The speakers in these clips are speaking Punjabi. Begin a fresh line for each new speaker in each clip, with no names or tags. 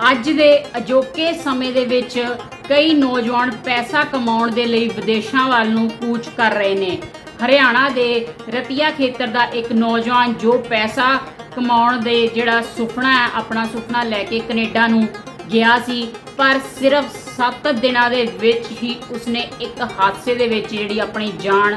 ਅੱਜ ਦੇ ਅਜੋਕੇ ਸਮੇਂ ਦੇ ਵਿੱਚ ਕਈ ਨੌਜਵਾਨ ਪੈਸਾ ਕਮਾਉਣ ਦੇ ਲਈ ਵਿਦੇਸ਼ਾਂ ਵੱਲ ਨੂੰ ਕੂਚ ਕਰ ਰਹੇ ਨੇ। ਹਰਿਆਣਾ ਦੇ ਰਤੀਆ ਖੇਤਰ ਦਾ ਇੱਕ ਨੌਜਵਾਨ ਜੋ ਪੈਸਾ ਕਮਾਉਣ ਦੇ ਜਿਹੜਾ ਸੁਪਨਾ ਹੈ, ਆਪਣਾ ਸੁਪਨਾ ਲੈ ਕੇ ਕੈਨੇਡਾ ਨੂੰ ਗਿਆ ਸੀ, ਪਰ ਸਿਰਫ 7 ਦਿਨਾਂ ਦੇ ਵਿੱਚ ਹੀ ਉਸਨੇ ਇੱਕ ਹਾਦਸੇ ਦੇ ਵਿੱਚ ਜਿਹੜੀ ਆਪਣੀ ਜਾਨ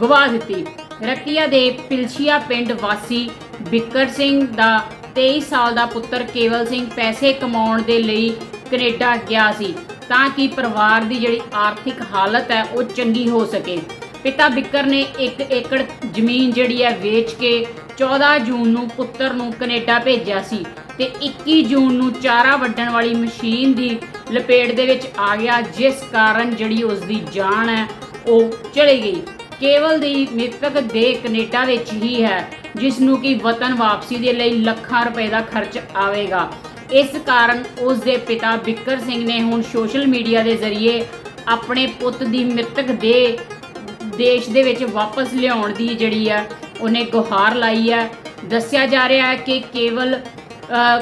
ਗਵਾ ਦਿੱਤੀ। ਰਤੀਆ ਦੇ ਪਿਲਛੀਆ ਪਿੰਡ ਵਾਸੀ ਬਿੱਕਰ ਸਿੰਘ ਦਾ 23 ਸਾਲ ਦਾ ਪੁੱਤਰ ਕੇਵਲ ਸਿੰਘ ਪੈਸੇ ਕਮਾਉਣ ਦੇ ਲਈ ਕੈਨੇਡਾ ਗਿਆ ਸੀ, ਤਾਂ ਕਿ ਪਰਿਵਾਰ ਦੀ ਜਿਹੜੀ ਆਰਥਿਕ ਹਾਲਤ ਹੈ, ਉਹ ਚੰਗੀ ਹੋ ਸਕੇ। ਪਿਤਾ ਬਿੱਕਰ ਨੇ 1 ਏਕੜ ਜ਼ਮੀਨ ਜਿਹੜੀ ਹੈ, ਵੇਚ ਕੇ 14 ਜੂਨ ਨੂੰ ਪੁੱਤਰ ਨੂੰ ਕੈਨੇਡਾ ਭੇਜਿਆ ਸੀ ਤੇ 21 ਜੂਨ ਨੂੰ ਚਾਰਾ ਵੱਢਣ ਵਾਲੀ ਮਸ਼ੀਨ ਦੀ ਲਪੇਟ ਦੇ ਵਿੱਚ ਆ ਗਿਆ, ਜਿਸ ਕਾਰਨ ਜਿਹੜੀ ਉਸ ਦੀ ਜਾਨ ਹੈ, ਉਹ ਚਲੀ ਗਈ। ਕੇਵਲ ਦੀ ਮ੍ਰਿਤਕ ਦੇ ਕੈਨੇਡਾ ਵਿੱਚ ਹੀ ਹੈ ਜਿਸ ਨੂੰ ਕਿ ਵਤਨ ਵਾਪਸੀ ਦੇ ਲਈ ਲੱਖਾਂ ਰੁਪਏ ਦਾ ਖਰਚ ਆਵੇਗਾ। ਇਸ ਕਾਰਨ ਉਸ ਦੇ ਪਿਤਾ ਬਿੱਕਰ ਸਿੰਘ ਨੇ ਹੁਣ ਸੋਸ਼ਲ ਮੀਡੀਆ ਦੇ ਜ਼ਰੀਏ ਆਪਣੇ ਪੁੱਤ ਦੀ ਮ੍ਰਿਤਕ ਦੇ ਦੇਸ਼ ਦੇ ਵਿੱਚ ਵਾਪਸ ਲਿਆਉਣ ਦੀ ਜਿਹੜੀ ਆ ਉਹਨੇ ਗੁਹਾਰ ਲਾਈ ਹੈ। ਦੱਸਿਆ ਜਾ ਰਿਹਾ ਹੈ ਕਿ ਕੇਵਲ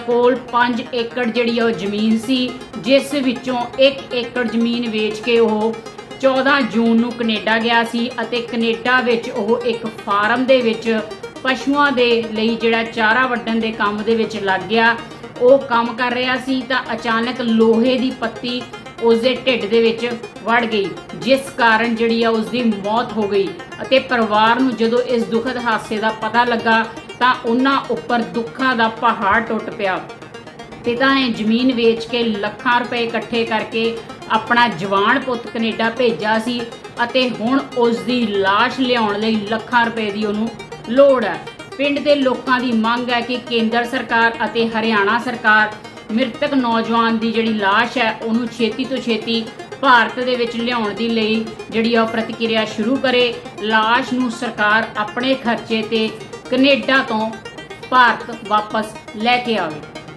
ਕੋਲ 5 ਏਕੜ ਜਿਹੜੀ ਉਹ ਜ਼ਮੀਨ ਸੀ, ਜਿਸ ਵਿੱਚੋਂ 1 ਏਕੜ ਜ਼ਮੀਨ ਵੇਚ ਕੇ ਉਹ 14 ਜੂਨ ਨੂੰ ਕੈਨੇਡਾ ਗਿਆ ਸੀ ਅਤੇ ਕੈਨੇਡਾ ਵਿੱਚ ਉਹ ਇੱਕ ਫਾਰਮ ਦੇ ਵਿੱਚ ਪਸ਼ੂਆਂ ਦੇ ਲਈ ਜਿਹੜਾ ਚਾਰਾ ਵੱਢਣ ਦੇ ਕੰਮ ਦੇ ਵਿੱਚ ਲੱਗ ਗਿਆ। ਉਹ ਕੰਮ ਕਰ ਰਿਹਾ ਸੀ ਤਾਂ ਅਚਾਨਕ ਲੋਹੇ ਦੀ ਪੱਤੀ ਉਸ ਦੇ ਢਿੱਡ ਦੇ ਵਿੱਚ ਵੜ ਗਈ, ਜਿਸ ਕਾਰਨ ਜਿਹੜੀ ਆ ਉਸ ਦੀ ਮੌਤ ਹੋ ਗਈ ਅਤੇ ਪਰਿਵਾਰ ਨੂੰ ਜਦੋਂ ਇਸ ਦੁਖਦ ਹਾਦਸੇ ਦਾ ਪਤਾ ਲੱਗਾ ਤਾਂ ਉਹਨਾਂ ਉੱਪਰ ਦੁੱਖਾਂ ਦਾ ਪਹਾੜ ਟੁੱਟ ਪਿਆ। ਪਿਤਾ ਨੇ ਜ਼ਮੀਨ ਵੇਚ ਕੇ ਲੱਖਾਂ ਰੁਪਏ ਇਕੱਠੇ ਕਰਕੇ ਆਪਣਾ ਜਵਾਨ ਪੁੱਤ ਕੈਨੇਡਾ ਭੇਜਿਆ ਸੀ ਅਤੇ ਹੁਣ ਉਸ ਦੀ ਲਾਸ਼ ਲਿਆਉਣ ਲਈ ਲੱਖਾਂ ਰੁਪਏ ਦੀ ਉਹਨੂੰ ਲੋੜ ਹੈ। ਪਿੰਡ ਦੇ ਲੋਕਾਂ ਦੀ ਮੰਗ ਹੈ ਕਿ ਕੇਂਦਰ ਸਰਕਾਰ ਅਤੇ ਹਰਿਆਣਾ ਸਰਕਾਰ ਮ੍ਰਿਤਕ ਨੌਜਵਾਨ ਦੀ ਜਿਹੜੀ ਲਾਸ਼ ਹੈ, ਉਹਨੂੰ ਛੇਤੀ ਤੋਂ ਛੇਤੀ ਭਾਰਤ ਦੇ ਵਿੱਚ ਲਿਆਉਣ ਦੀ ਲਈ ਜਿਹੜੀ ਆ ਉਹ ਪ੍ਰਤੀਕਿਰਿਆ ਸ਼ੁਰੂ ਕਰੇ। ਲਾਸ਼ ਨੂੰ ਸਰਕਾਰ ਆਪਣੇ ਖਰਚੇ ਤੇ ਕੈਨੇਡਾ ਤੋਂ ਭਾਰਤ ਵਾਪਸ ਲੈ ਕੇ ਆਵੇ।